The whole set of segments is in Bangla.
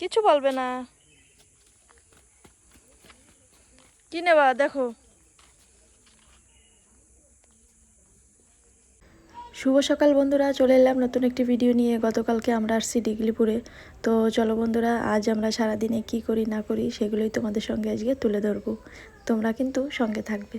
কিছু বলবে না। কি নেবা দেখো। শুভ সকাল বন্ধুরা চলে এলাম নতুন একটি ভিডিও নিয়ে। গতকালকে আমরা আসছি ডিগলিপুরে। তো চলো বন্ধুরা আজ আমরা সারাদিনে কি করি না করি সেগুলোই তোমাদের সঙ্গে আজকে তুলে ধরবো। তোমরা কিন্তু সঙ্গে থাকবে।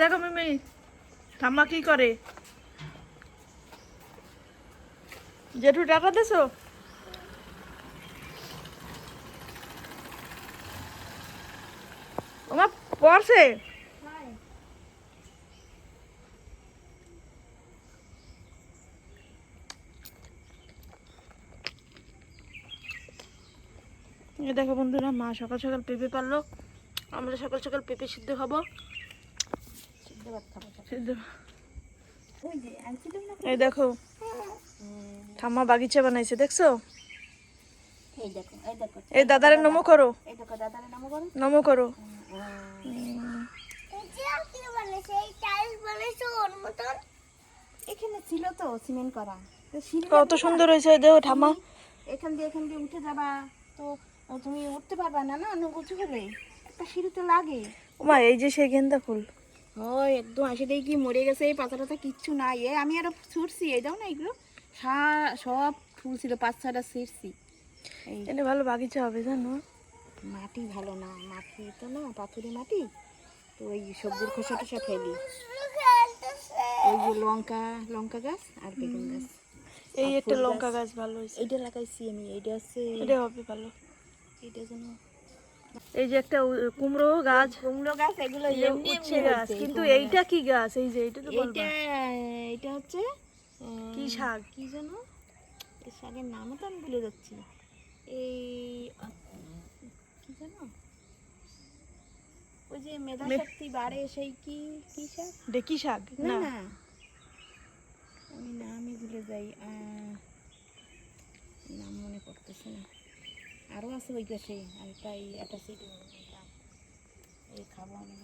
দেখো মিমি ঠাম্মা কি করে? জেঠু টাকা দেছো? ওমা পড়ছে। দেখো বন্ধুরা মা সকাল সকাল পেঁপে পারল। আমরা সকাল সকাল পেঁপে সিদ্ধ খাব। সিদ্ধ এই দেখো ঠাম্মা বাগিচা বানাইছে দেখছ? এই দাদারে নমো করো। এই দেখো দাদারে নাম করো। নমো করো। এখানে ছিল তো সিমেন্ট করা। কত সুন্দর হয়েছে দেখো ঠাম্মা। এখান দিয়ে এখান দিয়ে উঠে যাবা। তো তুমি উঠতে পারবা না না? অন্য উঁচু হলে একটা সিঁড়ি তো লাগে। ওমা এই যে সেই গেন্দা ফুল। হয় একদম আসে দেখি কি মরে গেছে এই পাতা টাতা কিচ্ছু নাই। এ আমি আরও ছুটছি এই দাও না এগুলো। সব ফুল ছিল পাঁচ ছটা ছিঁড়ছি। এই এনে ভালো বাগিচা হবে জানো? মাটি ভালো না মাটি তো না পাথুরে মাটি। তো ওই সবজির খোসা টোসা ফেলি। ওই যে লঙ্কা লঙ্কা গাছ আর বেগুন গাছ। এই একটা লঙ্কা গাছ। ভালো হয়েছে। এইটা লাগাইছি আমি এইটা আছে এটা হবে ভালো। এইটা যেন এই যে একটা কুমড়ো গাছ। কুমড়ো গাছ এগুলো এই যে এমনি উচ্ছে গাছ কিন্তু এইটা কি গাছ? এই যে এইটা তো এইটা এইটা হচ্ছে কি শাক? কি যেন? এই শাকের নামও তো আমি ভুলে যাচ্ছি। এই কি জানো ওই যে মেধা শক্তি বাড়ে সেই কি কি শাক? ডেকি শাক? না আমি নামই ভুলে যাই নাম মনে করতেছে না। আরও আছে ওই পাশে আর তাই একটা সিট এই খাব আমি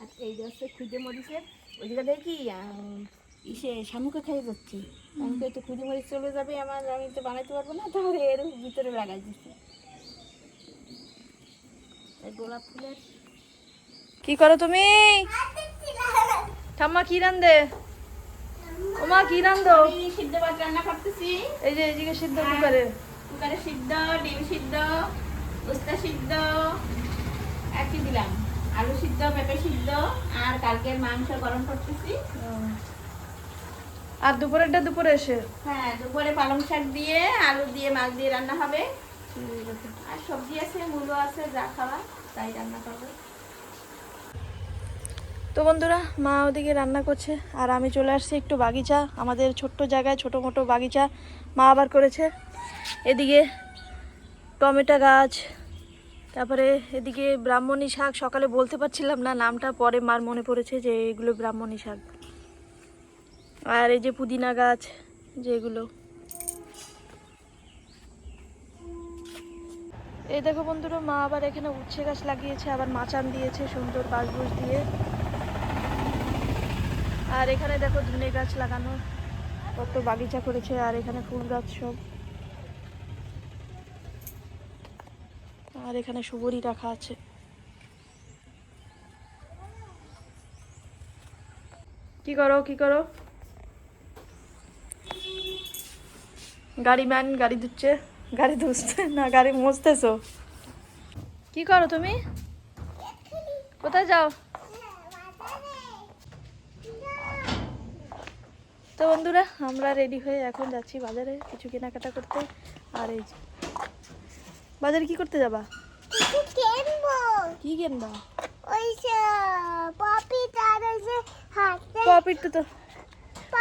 আর এই হচ্ছে খুদে মরিচের ওই জায়গা দেখি ইসে শামুকে খেয়ে যাচ্ছি। আমি তো খুদে মরিচ চলে যাবে আমার আমি তো বানাইতে পারব না তাহলে এর ভিতরে লাগাই দিচ্ছি। গোলাপ ফুলের কি করো তুমি? ঠাম্মা কি রান্ধে ওমা কি রান্ধো সিদ্ধ ভাত রান্না করতেছি। এই যে সিদ্ধ কুকারে। কুকারে সিদ্ধ ডিম সিদ্ধ উস্তা সিদ্ধ কি দিলাম? আলু সিদ্ধ পেঁপে সিদ্ধ আর কালকের মাংস গরম করতেছি। আর দুপুরেরটা দুপুরে এসে? হ্যাঁ দুপুরে পালং শাক দিয়ে আলু দিয়ে মাছ দিয়ে রান্না হবে। আর সবজি আছে মূলো আছে যা খাওয়া তাই রান্না করবে। তো বন্ধুরা মা ওদিকে রান্না করছে আর আমি চলে আসছি একটু বাগিচা। আমাদের ছোট্ট জায়গায় ছোট মোটো বাগিচা মা আবার করেছে। এদিকে টমেটো গাছ তারপরে এদিকে ব্রাহ্মণী শাক সকালে বলতে পারছিলাম না নামটা পরে মার মনে পড়েছে যে এগুলো ব্রাহ্মণী শাক। আর এই যে পুদিনা গাছ, যেগুলো। এই দেখো বন্ধুরা, মা আবার এখানে উচ্ছে গাছ লাগিয়েছে, আবার মাচান দিয়েছে সুন্দর বাঁশবুশ দিয়ে। আর এখানে দেখো ধনে গাছ লাগানো, কত বাগিচা করেছে, আর এখানে ফুল গাছ সব। আর এখানে সুবরি রাখা আছে। কি করো কি করো? গাড়ি ম্যান গাড়ি ধুচ্ছে গাড়ি ধুচ্ছে না গাড়ি মুছতেছো। কি করো তুমি? কোথায় যাও? তো বন্ধুরা আমরা রেডি হয়ে এখন যাচ্ছি বাজারে কিছু কেনাকাটা করতে। আর এই যে বাজারে কি করতে যাবা? কিনবো। কি কিনবা? পপিট তো তো-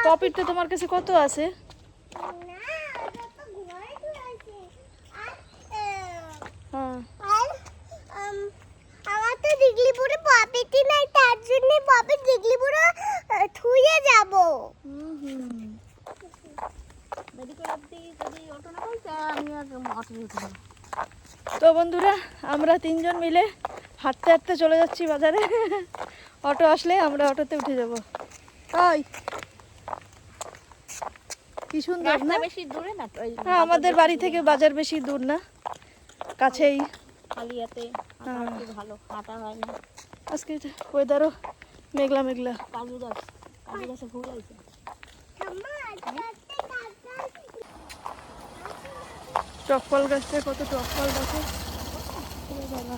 পপিট তো তোমার কাছে কত আছে না ওটা তো ঘরে আছে আর আহ, হ্যাঁ আর উম, আমার তো দিগলিপুরে পপিটি নাই তার জন্য পপি দিগলিপুরে আহ, থুয়ে যাব। তা বন্ধুরা আমরা তিনজন মিলে হাঁটতে হাঁটতে চলে যাচ্ছি বাজারে। অটো আসলে আমরা অটোতে উঠে যাব। তাই কি সুন্দর না? বেশি দূরে না হ্যাঁ আমাদের বাড়ি থেকে বাজার বেশি দূর না? কাছেই। খালিয়াতে হ্যাঁ। ভালো হাঁটা হয় না আজকে ওয়েদারও মেঘলা মেঘলা। কাজু গাছ কাজু গাছে ফুল আছে টকফল গাছটা কত টকফল ও বাবা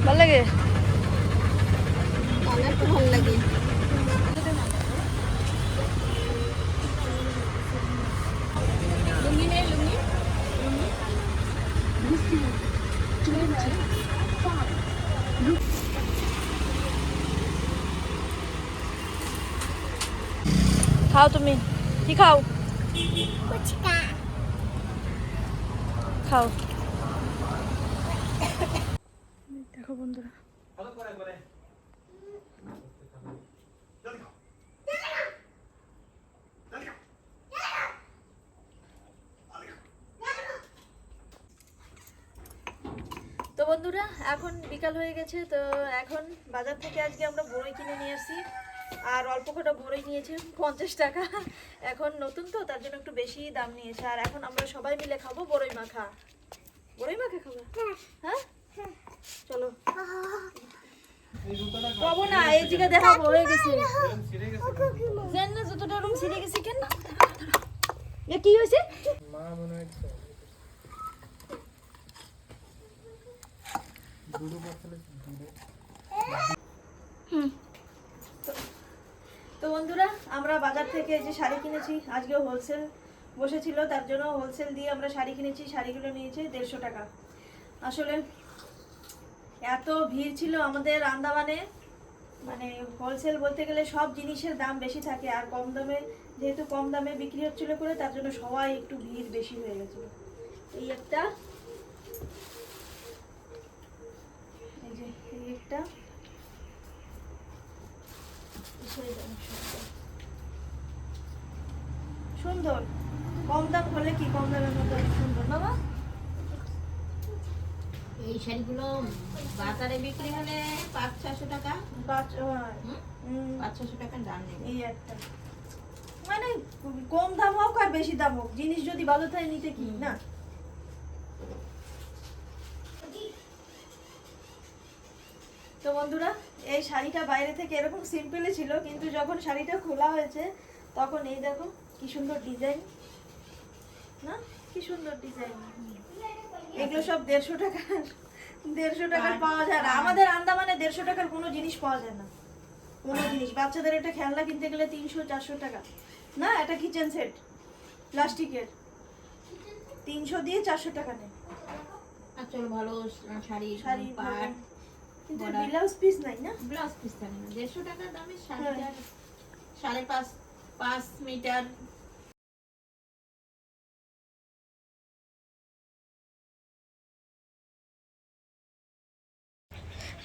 ভালো লাগে আমার তো ভালো লাগে লুঙ্গি নেই লুঙ্গি খাও তুমি। কি খাও? খাও। বন্ধুরা এখন বিকাল হয়ে গেছে তো এখন বাজার থেকে আজকে আমরা বড়ই কিনে নিয়ে আসছি। আর অল্প কটা বড়ই নিয়েছে পঞ্চাশ টাকা। এখন নতুন তো তার জন্য একটু বেশি দাম নিয়েছে। আর এখন আমরা সবাই মিলে খাব বড়ই মাখা। বড়ই মাখা খাব? হ্যাঁ। চলো। পাবো না এই দেখাবো হয়ে গেছে। জান না যতটা রুম ছিঁড়ে গেছে কেন? এ কি হয়েছে? তো বন্ধুরা, আমরা বাজার থেকে যে শাড়ি কিনেছি আজকে হোলসেল বসেছিল, তার জন্য হোলসেল দিয়ে আমরা শাড়ি কিনেছি, শাড়িগুলো নিয়েছে দেড়শো টাকা। আসলে এত ভিড় ছিল আমাদের আন্দামানে মানে হোলসেল বলতে গেলে সব জিনিসের দাম বেশি থাকে, আর কম দামে, যেহেতু কম দামে বিক্রি হচ্ছিল করে, তার জন্য সবাই একটু ভিড় বেশি হয়ে গেছিল। এই একটা এই যে এই একটা সেই দাম সুন্দর। সুন্দর। কম দাম হলে কি কম দামের অনেক সুন্দর মা? এই শাড়িগুলো বাজারে বিক্রি হলে পাঁচ ছশো টাকা। পাঁচ ছশো দাম নেবে। এই একটা। মানে কম দাম হোক আর বেশি দাম হোক জিনিস যদি ভালো থাকে নিতে কি না? তো বন্ধুরা এই শাড়িটা বাইরে থেকে এরকম সিম্পলই ছিল কিন্তু যখন শাড়িটা খোলা হয়েছে তখন এই দেখো কি সুন্দর ডিজাইন না? কি সুন্দর ডিজাইন এগুলো সব দেড়শো টাকার দেড়শো টাকার পাওয়া যায় না। আমাদের আন্দামানে দেড়শো টাকার কোনো জিনিস পাওয়া যায় না। কোনো জিনিস। বাচ্চাদের একটা খেলনা কিনতে গেলে তিনশো চারশো টাকা। না এটা কিচেন সেট প্লাস্টিকের। তিনশো দিয়ে চারশো টাকা নেয়। চলো ভালো শাড়ি শাড়ি পাট কিন্তু ব্লাউজ পিস নাই না? ব্লাউজ পিস থাকে না। দেড়শো টাকার দামে হ্যাঁ। সাড়ে পাঁচ পাঁচ মিটার